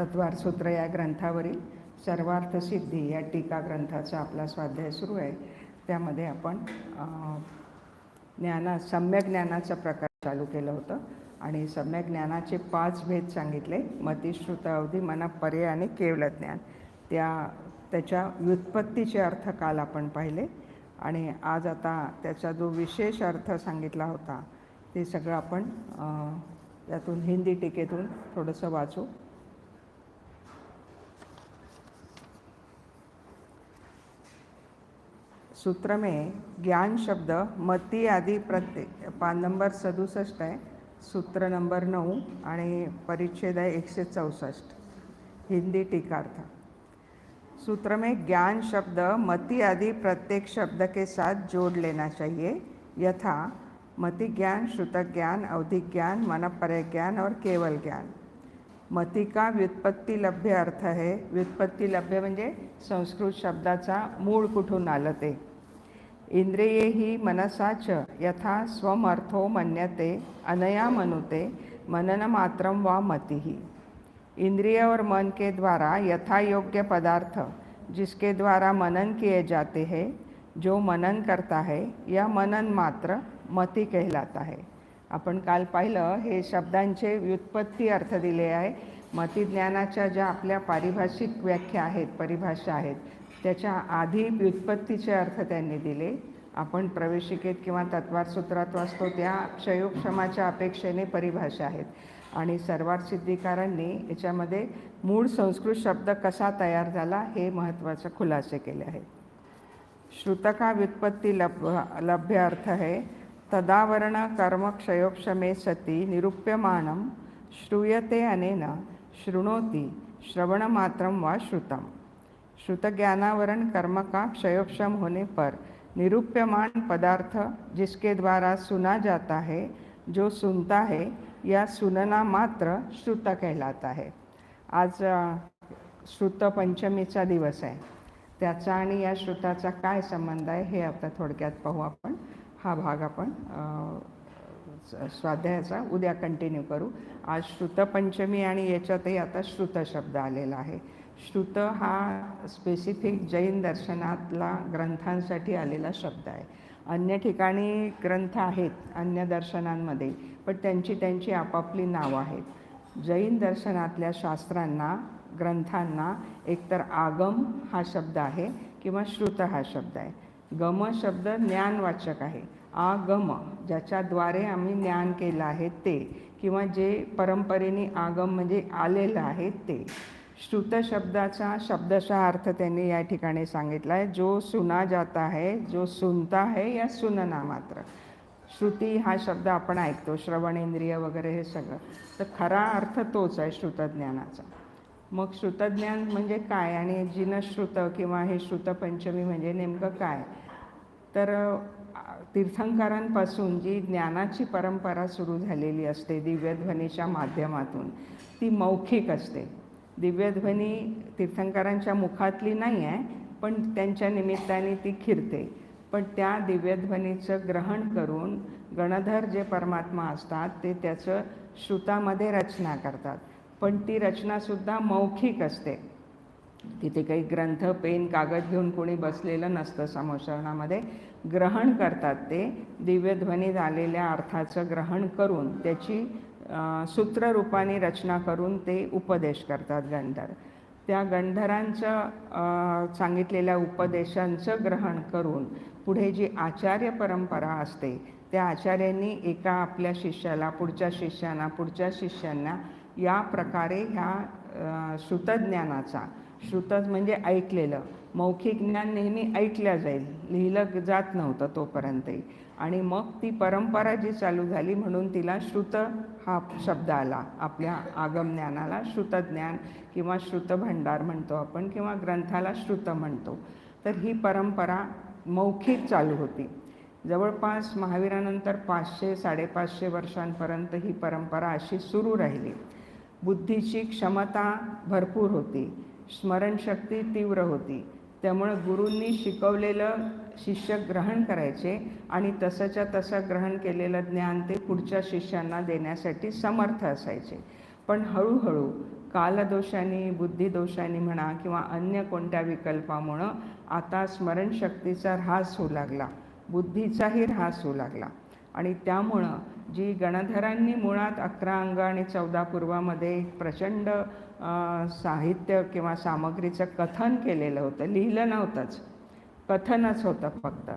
तत्वारसूत्र या ग्रंथावरील सर्वार्थसिद्धी या टीका ग्रंथाचा आपला स्वाध्याय सुरू आहे. त्यामध्ये आपण ज्ञाना सम्यक ज्ञानाचा प्रकार चालू केलं होतं आणि सम्यक ज्ञानाचे पाच भेद सांगितले. मतिश्रुत अवधी मना पर्याय आणि केवल ज्ञान. त्या त्याच्या व्युत्पत्तीचे अर्थ काल आपण पाहिले आणि आज आता त्याचा जो विशेष अर्थ सांगितला होता ते सगळं आपण त्यातून हिंदी टीकेतून थोडंसं वाचू. सूत्र में ज्ञान शब्द मती आदि प्रत्येक पान नंबर सदुसष्ट आहे सूत्र नंबर नऊ आणि परिच्छेद आहे एकशे चौसष्ट. हिंदी टीकार्थ. सूत्र में ज्ञान शब्द मति आदि प्रत्येक शब्द के साथ जोड़ लेना चाहिए यथा मति ज्ञान श्रुत ज्ञान अवधि ज्ञान मनपर्य ज्ञान और केवल ज्ञान. मती का व्युत्पत्ती लभ्य अर्थ आहे व्युत्पत्ती लभ्य म्हणजे संस्कृत शब्दाचा मूळ कुठून आलं ते? इंद्रिये ही मनसाच यथा स्वमर्थो मन्यते अनया मनुते मनन मात्रम वा मतिही इंद्रिय और मन के द्वारा यथा योग्य पदार्थ जिसके द्वारा मनन किए जाते हैं जो मनन करता है या मनन मात्र मती कहलाता है। आपण काल पाहिलं हे शब्दांचे व्युत्पत्ती अर्थ दिले आहे. मतिज्ञानाच्या ज्या आपल्या पारिभाषिक व्याख्या आहेत परिभाषा आहेत त्याच्या आधी व्युत्पत्तीचे अर्थ त्यांनी दिले. आपण प्रवेशिकेत किंवा तत्वार सूत्रात वाचतो त्या क्षयोक्षमाच्या अपेक्षेने परिभाषा आहेत. आणि सर्वात सिद्धिकारांनी याच्यामध्ये मूळ संस्कृत शब्द कसा तयार झाला हे महत्त्वाचे खुलासे केले आहेत. श्रुतका व्युत्पत्ती लभ लभ्य अर्थ आहे तदावरण कर्म क्षयोक्षमे सती निरूप्यमानम श्रूयते अनेन शृणोति श्रवणमात्रम वा श्रुतम. श्रुतज्ञानावरण कर्म का क्षयोक्षम होने पर। निरूप्यमान पदार्थ जिसके द्वारा सुना जाता है जो सुनता है या सुनना मात्र श्रुत कहलाता है। आज श्रुत पंचमीचा दिवस आहे। त्याचा आणि या श्रुताचा काय संबंध आहे हे आता थोडक्यात पाहू आपण. हा भाग आपण स्वाध्यायाचा उद्या कंटिन्यू करू. आज श्रुतपंचमी आणि याच्यातही आता श्रुत शब्द आलेला आहे. श्रुत हा स्पेसिफिक जैन दर्शनातला ग्रंथांसाठी आलेला शब्द आहे. अन्य ठिकाणी ग्रंथ आहेत अन्य दर्शनांमध्ये पण त्यांची त्यांची आपापली नावं आहेत. जैन दर्शनातल्या शास्त्रांना ग्रंथांना एकतर आगम हा शब्द आहे किंवा श्रुत हा शब्द आहे. गम शब्द ज्ञानवाचक आहे. आगम ज्याच्याद्वारे आम्ही ज्ञान केलं आहे ते किंवा जे परंपरेने आगम म्हणजे आलेलं आहे ते. श्रुत शब्दाचा शब्दशः अर्थ त्यांनी या ठिकाणी सांगितला आहे. जो सुना जाता है जो सुनता है या सुनना मात्र. श्रुती हा शब्द आपण ऐकतो श्रवणेंद्रिय वगैरे हे सगळं. तर खरा अर्थ तोच आहे श्रुतज्ञानाचा. मग श्रुतज्ञान म्हणजे काय? आणि जिनश्रुत किंवा हे श्रुतपंचमी म्हणजे नेमकं काय? तर तीर्थंकरांपासून जी ज्ञानाची परंपरा सुरू झालेली असते दिव्यध्वनीच्या माध्यमातून ती मौखिक असते. दिव्यध्वनी तीर्थंकरांच्या मुखातली नाही आहे पण त्यांच्या निमित्ताने ती खिरते. पण त्या दिव्यध्वनीचं ग्रहण करून गणधर जे परमात्मा असतात ते त्याचं श्रुतामध्ये रचना करतात. पण ती रचनासुद्धा मौखिक असते. तिथे काही ग्रंथ पेन कागद घेऊन कोणी बसलेलं नसतं समोसरणामध्ये ग्रहण करतात ते. दिव्यध्वनीत आलेल्या अर्थाचं ग्रहण करून त्याची सूत्ररूपाने रचना करून ते उपदेश करतात गंधर त्या गंधरांचं सांगितलेल्या उपदेशांचं ग्रहण करून पुढे जी आचार्य परंपरा असते त्या आचार्यांनी एका आपल्या शिष्याला पुढच्या शिष्यांना पुढच्या शिष्यांना या प्रकारे ह्या श्रुतज्ञानाचा श्रुत म्हणजे ऐकलेलं मौखिक ज्ञान नेहमी ऐकलं जाईल लिहिलं जात नव्हतं तोपर्यंतही. आणि मग ती परंपरा जी चालू झाली म्हणून तिला श्रुत हा शब्द आला. आपल्या आगमज्ञानाला श्रुतज्ञान किंवा श्रुतभंडार म्हणतो आपण किंवा ग्रंथाला श्रुत म्हणतो. तर ही परंपरा मौखिक चालू होती. जवळपास महावीरानंतर पाचशे साडेपाचशे वर्षांपर्यंत ही परंपरा अशी सुरू राहिली. बुद्धीची क्षमता भरपूर होती. स्मरणशक्ती तीव्र होती. त्यामुळे गुरूंनी शिकवलेलं शिष्य ग्रहण करायचे आणि तसंच्या तसं ग्रहण केलेलं ज्ञान ते पुढच्या शिष्यांना देण्यासाठी समर्थ असायचे. पण हळूहळू कालदोषाने बुद्धिदोषाने म्हणा किंवा अन्य कोणत्या विकल्पामुळं आता स्मरणशक्तीचा ऱ्हास होऊ लागला बुद्धीचाही ऱ्हास होऊ लागला. आणि त्यामुळं जी गणधरांनी मुळात अकरा अंग आणि चौदा पूर्वामध्ये एक प्रचंड साहित्य किंवा सामग्रीचं कथन केलेलं होतं लिहिलं नव्हतंच. कथनच होतं फक्त.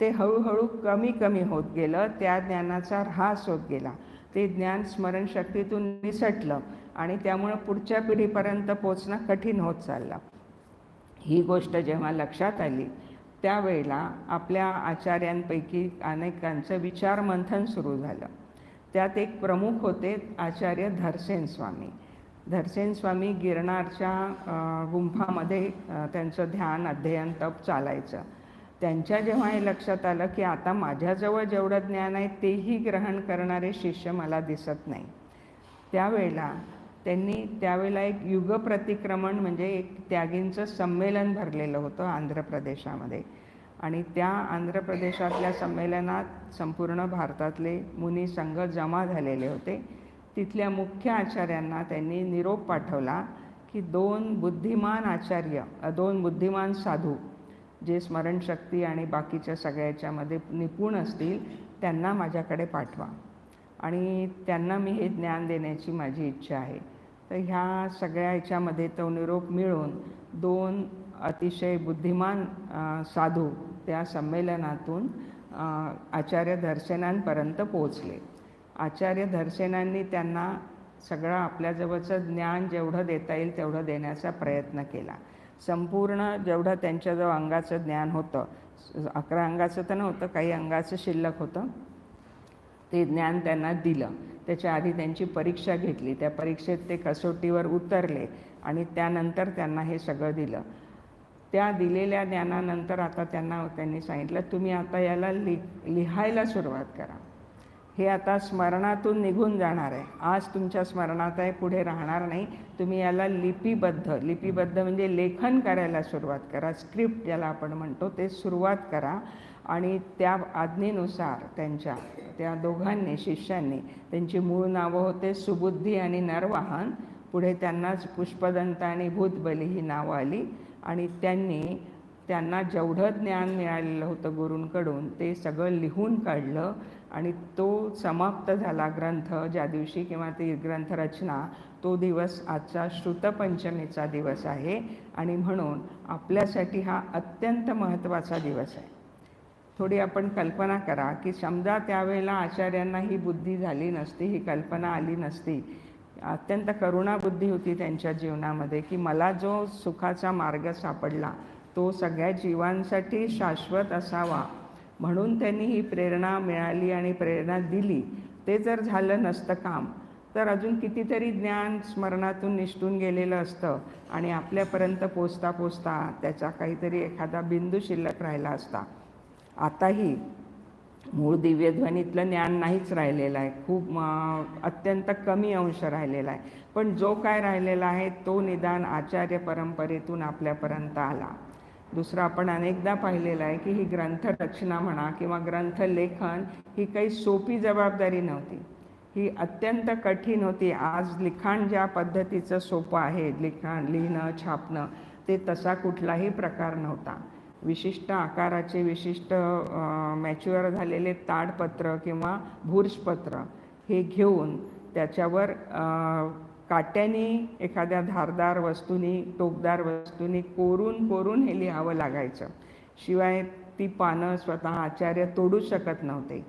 ते हळूहळू कमी कमी होत गेलं त्या ज्ञानाचा ऱ्हास होत गेला. ते ज्ञान स्मरणशक्तीतून निसटलं आणि त्यामुळं पुढच्या पिढीपर्यंत पोचणं कठीण होत चाललं. ही गोष्ट जेव्हा लक्षात आली त्यावेळेला आपल्या आचार्यांपैकी अनेकांचं विचार मंथन सुरू झालं. त्यात एक प्रमुख होते आचार्य धरसेन स्वामी. धरसेन स्वामी गिरनारच्या गुंफामध्ये त्यांचं ध्यान अध्ययन तप चालायचं. त्यांच्या जेव्हा हे लक्षात आलं की आता माझ्याजवळ जेवढं ज्ञान आहे तेही ग्रहण करणारे शिष्य मला दिसत नाही. त्यावेळेला त्यांनी त्यावेळेला एक युगप्रतिक्रमण म्हणजे एक त्यागींचं संमेलन भरलेलं होतं आंध्र प्रदेशामध्ये. आणि त्या आंध्र प्रदेशातल्या संमेलनात संपूर्ण भारतातले मुनी संघ जमा झालेले होते. तिथल्या मुख्य आचार्यांना त्यांनी निरोप पाठवला की दोन बुद्धिमान आचार्य दोन बुद्धिमान साधू जे स्मरणशक्ती आणि बाकीच्या सगळ्या याच्यामध्ये निपुण असतील त्यांना माझ्याकडे पाठवा. आणि त्यांना मी हे ज्ञान देण्याची माझी इच्छा आहे. तर ह्या सगळ्या याच्यामध्ये तो निरोप मिळून दोन अतिशय बुद्धिमान साधू त्या संमेलनातून आचार्य दर्शनांपर्यंत पोचले आचार्य धर्सेनांनी त्यांना सगळं आपल्याजवळचं ज्ञान जेवढं देता येईल तेवढं देण्याचा प्रयत्न केला. संपूर्ण जेवढं त्यांच्याजवळ अंगाचं ज्ञान होतं अकरा अंगाचं तर नव्हतं काही अंगाचं शिल्लक होतं ते ज्ञान त्यांना दिलं. त्याच्या आधी त्यांची परीक्षा घेतली. त्या परीक्षेत ते कसोटीवर उतरले आणि त्यानंतर त्यांना हे सगळं दिलं. त्या दिलेल्या ज्ञानानंतर आता त्यांना त्यांनी सांगितलं तुम्ही आता याला लि लिहायला सुरुवात करा. हे आता स्मरणातून निघून जाणार आहे. आज तुमच्या स्मरणात आहे पुढे राहणार नाही. तुम्ही याला लिपिबद्ध लिपिबद्ध म्हणजे लेखन करायला सुरुवात करा. स्क्रिप्ट ज्याला आपण म्हणतो ते सुरुवात करा आणि त्या आज्ञेनुसार त्यांच्या त्या दोघांनी शिष्यांनी त्यांची मूळ नावं होते सुबुद्धी आणि नरवाहन. पुढे त्यांनाच पुष्पदंत आणि भूतबली ही नावं आली आणि त्यांनी त्यांना जेवढं ज्ञान मिळालेलं होतं गुरूंकडून ते सगळं लिहून काढलं आणि तो समाप्त झाला ग्रंथ ज्या दिवशी किंवा ती ग्रंथरचना तो दिवस आजचा श्रुतपंचमीचा दिवस आहे आणि म्हणून आपल्यासाठी हा अत्यंत महत्त्वाचा दिवस आहे. थोडी आपण कल्पना करा की समजा त्यावेळेला आचार्यांना ही बुद्धी झाली नसती ही कल्पना आली नसती. अत्यंत करुणाबुद्धी होती त्यांच्या जीवनामध्ये की मला जो सुखाचा मार्ग सापडला तो सगळ्या जीवांसाठी शाश्वत असावा. म्हणून त्यांनी ही प्रेरणा मिळाली आणि प्रेरणा दिली. ते जर झालं नसतं काम तर अजून कितीतरी ज्ञान स्मरणातून निष्ठून गेलेलं असतं आणि आपल्यापर्यंत पोचता पोचता त्याचा काहीतरी एखादा बिंदू शिल्लक राहिला असता. आताही मूळ दिव्यध्वनीतलं ज्ञान नाहीच राहिलेलं आहे. खूप अत्यंत कमी अंश राहिलेला आहे. पण जो काय राहिलेला आहे तो निदान आचार्य परंपरेतून आपल्यापर्यंत आला. दुसरं आपण अनेकदा पाहिलेलं आहे की ही ग्रंथरचना म्हणा किंवा ग्रंथलेखन ही काही सोपी जबाबदारी नव्हती. ही अत्यंत कठीण होती. आज लिखाण ज्या पद्धतीचं सोपं आहे लिखाण लिहिणं छापणं ते तसा कुठलाही प्रकार नव्हता. विशिष्ट आकाराचे विशिष्ट मॅच्युअर झालेले ताडपत्र किंवा भूर्षपत्र हे घेऊन त्याच्यावर काट्याने एखाद्या धारदार वस्तूनी टोकदार वस्तूनी कोरून कोरून हे लिहावं लागायचं. शिवाय ती पानं स्वतः आचार्य तोडू शकत नव्हते.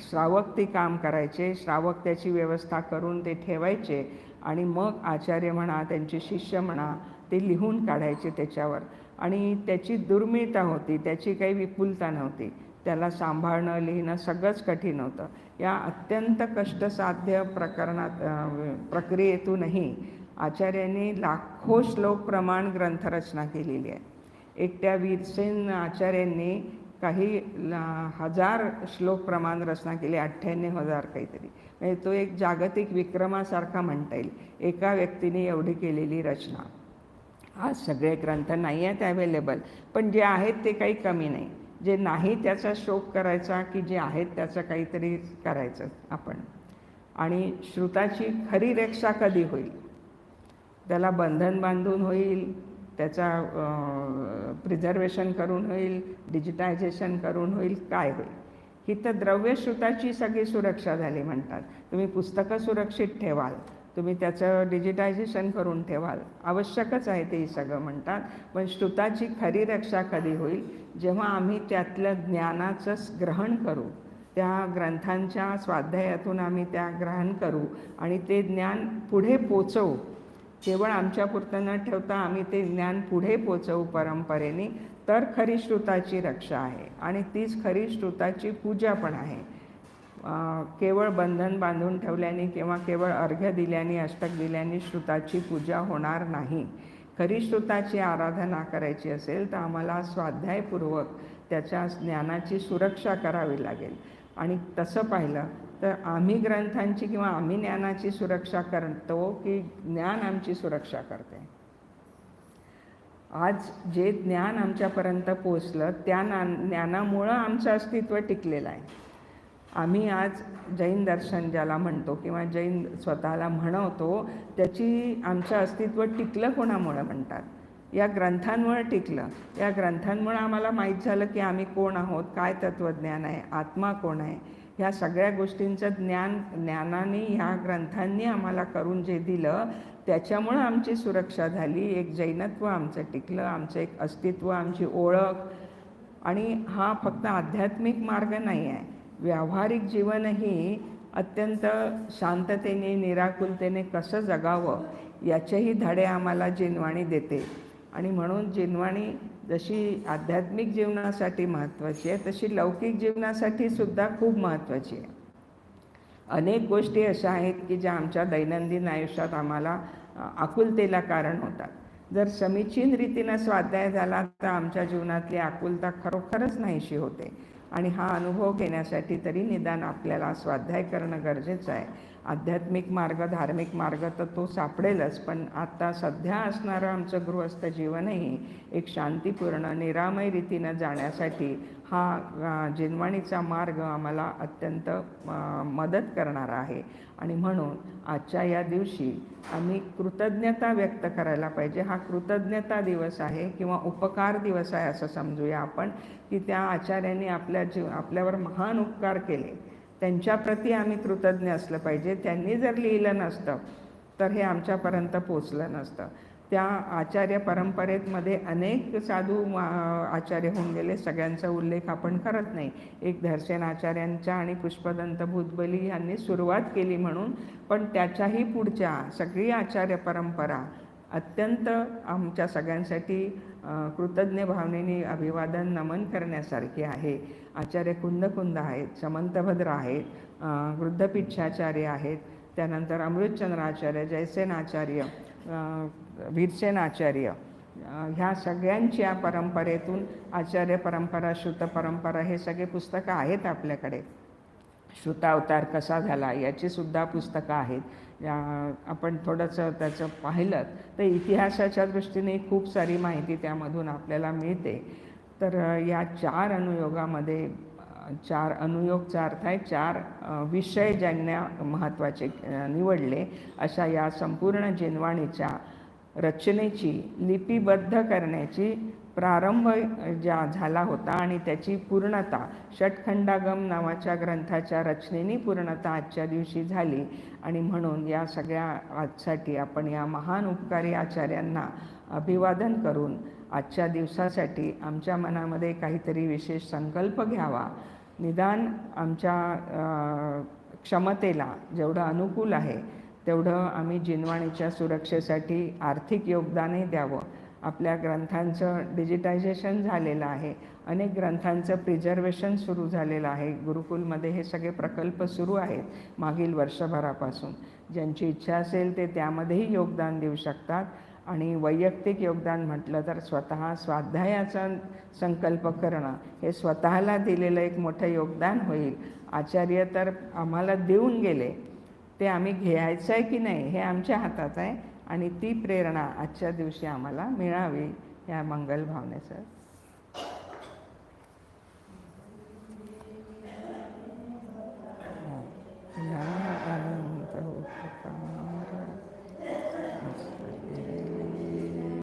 श्रावक ते काम करायचे श्रावक त्याची व्यवस्था करून ते ठेवायचे आणि मग आचार्य म्हणा त्यांचे शिष्य म्हणा ते लिहून काढायचे त्याच्यावर. आणि त्याची दुर्मिळता होती त्याची काही विपुलता नव्हती. त्याला सांभाळणं लिहिणं सगळंच कठीण होतं. या अत्यंत कष्टसाध्य प्रकरणात प्रक्रियेतूनही आचार्यांनी लाखो श्लोक प्रमाण ग्रंथरचना केलेली आहे. एकट्या वीरसेन आचार्यांनी काही हजार श्लोक प्रमाण रचना केली अठ्ठ्याण्णव हजार काहीतरी. म्हणजे तो एक जागतिक विक्रमासारखा म्हणता येईल. एका व्यक्तीने एवढी केलेली रचना. आज सगळे ग्रंथ नाही आहेत अवेलेबल पण जे आहेत ते काही कमी नाही. जे नाही त्याचा शोक करायचा की जे आहेत त्याचं काहीतरी करायचं आपण. आणि श्रुताची खरी रेक्षा कधी होईल? त्याला बंधन बांधून होईल त्याचा प्रिझर्वेशन करून होईल डिजिटायझेशन करून होईल काय होईल? ही तर द्रव्यश्रुताची सगळी सुरक्षा झाली म्हणतात. तुम्ही पुस्तकं सुरक्षित ठेवाल. तुम्ही त्याचं डिजिटायझेशन करून ठेवाल. आवश्यकच आहे ते सगळं म्हणतात. पण श्रुताची खरी रक्षा कधी होईल? जेव्हा आम्ही त्यातलं ज्ञानाचं ग्रहण करू त्या ग्रंथांच्या स्वाध्यायातून आम्ही त्या ग्रहण करू आणि ते ज्ञान पुढे पोचवू. केवळ आमच्यापुरतं न ठेवता आम्ही ते ज्ञान पुढे पोचवू परंपरेने तर खरी श्रुताची रक्षा आहे. आणि तीच खरी श्रुताची पूजा पण आहे. केवळ बंधन बांधून ठेवल्याने किंवा केवळ अर्घ्य दिल्याने अष्टक दिल्याने श्रुताची पूजा होणार नाही. खरी श्रुताची आराधना करायची असेल तर आम्हाला स्वाध्यायपूर्वक त्याच्या ज्ञानाची सुरक्षा करावी लागेल. आणि तसं पाहिलं तर आम्ही ग्रंथांची किंवा आम्ही ज्ञानाची सुरक्षा करतो की ज्ञान आमची सुरक्षा करते. आज जे ज्ञान आमच्यापर्यंत पोचलं त्या ना ज्ञानामुळं आमचं अस्तित्व टिकलेलं आहे. आम्ही आज जैन दर्शन ज्याला म्हणतो किंवा जैन स्वतःला म्हणवतो त्याची आमचं अस्तित्व टिकलं कोणामुळं म्हणतात? या ग्रंथांमुळं टिकलं. या ग्रंथांमुळं आम्हाला माहीत झालं की आम्ही कोण आहोत काय तत्त्वज्ञान आहे आत्मा कोण आहे? ह्या सगळ्या गोष्टींचं ज्ञान ज्ञानाने ह्या ग्रंथांनी आम्हाला करून जे दिलं त्याच्यामुळं आमची सुरक्षा झाली. एक जैनत्व आमचं टिकलं आमचं एक अस्तित्व आमची ओळख. आणि हा फक्त आध्यात्मिक मार्ग नाही आहे. व्यावहारिक जीवनही अत्यंत शांततेने निराकुलतेने कसं जगावं याचेही धडे आम्हाला जिनवाणी देते. आणि म्हणून जिनवाणी जशी आध्यात्मिक जीवनासाठी महत्त्वाची आहे तशी लौकिक जीवनासाठी सुद्धा खूप महत्त्वाची आहे. अनेक गोष्टी अशा आहेत की ज्या आमच्या दैनंदिन आयुष्यात आम्हाला आकुलतेला कारण होतात. जर समीचीन रीतीनं स्वाध्याय झाला तर आमच्या जीवनातली आकुलता खरोखरच नाहीशी होते. आणि हा अनुभव घेण्यासाठी तरी निदान आपल्याला स्वाध्याय करणं गरजेचं आहे. आध्यात्मिक मार्ग धार्मिक मार्ग तर तो सापडेलच पण आता सध्या असणारं आमचं गृहस्थ जीवनही एक शांतीपूर्ण निरामय रीतीनं जाण्यासाठी हा जिनवाणीचा मार्ग आम्हाला अत्यंत मदत करणारा आहे. आणि म्हणून आजच्या या दिवशी आम्ही कृतज्ञता व्यक्त करायला पाहिजे. हा कृतज्ञता दिवस आहे किंवा उपकार दिवस आहे असं समजूया आपण की त्या आचार्यांनी आपल्या जीव आपल्यावर महान उपकार केले. त्यांच्याप्रती आम्ही कृतज्ञ असलं पाहिजे. त्यांनी जर लिहिलं नसतं तर हे आमच्यापर्यंत पोचलं नसतं. त्या आचार्य परंपरेमध्ये अनेक साधू आचार्य होऊन गेले. सगळ्यांचा उल्लेख आपण करत नाही. एक धरसेन आचार्यांच्या आणि पुष्पदंत भूतबली यांनी सुरुवात केली म्हणून. पण त्याच्याही पुढच्या सगळी आचार्य परंपरा अत्यंत आमच्या सगळ्यांसाठी कृतज्ञ भावनेने अभिवादन नमन करण्यासारखे आहे. आचार्य कुंदकुंद आहेत समंतभद्र आहेत वृद्धपिच्छाचार्य आहेत. त्यानंतर अमृतचंद्राचार्य जयसेन आचार्य वीरसेन आचार्य ह्या सगळ्यांच्या परंपरेतून आचार्य परंपरा श्रुत परंपरा हे सगळे पुस्तकं आहेत आपल्याकडे. श्रुतावतार कसा झाला याची सुद्धा पुस्तकं आहेत. या आपण थोडंसं त्याचं पाहिलं तर इतिहासाच्या दृष्टीने खूप सारी माहिती त्यामधून आपल्याला मिळते. तर या चार अनुयोगामध्ये चार अनुयोगचा अर्थ आहे चार विषय ज्यांना महत्त्वाचे निवडले अशा या संपूर्ण जिनवाणीच्या रचनेची लिपिबद्ध करण्याची प्रारंभ ज्या झाला होता आणि त्याची पूर्णता षटखंडागम नावाच्या ग्रंथाच्या रचनेने पूर्णता आजच्या दिवशी झाली. आणि म्हणून या सगळ्या आजसाठी आपण या महान उपकारी आचार्यांना अभिवादन करून आजच्या दिवसासाठी आमच्या मनामध्ये काहीतरी विशेष संकल्प घ्यावा. निदान आमच्या क्षमतेला जेवढं अनुकूल आहे तेवढं आम्ही जिनवाणीच्या सुरक्षेसाठी आर्थिक योगदानही द्यावं. आपल्या ग्रंथांचं डिजिटायझेशन झालेलं आहे. अनेक ग्रंथांचं प्रिझर्वेशन सुरू झालेलं आहे. गुरुकुलमध्ये हे सगळे प्रकल्प सुरू आहेत मागील वर्षभरापासून. ज्यांची इच्छा असेल ते त्यामध्येही योगदान देऊ शकतात. आणि वैयक्तिक योगदान म्हटलं तर स्वतः स्वाध्यायाचा संकल्प करणं हे स्वतःला दिलेलं एक मोठं योगदान होईल. आचार्य तर आम्हाला देऊन गेले. ते आम्ही घ्यायचं आहे की नाही हे आमच्या हातात आहे. आणि ती प्रेरणा आजच्या दिवशी आम्हाला मिळावी या मंगल भावनेचं.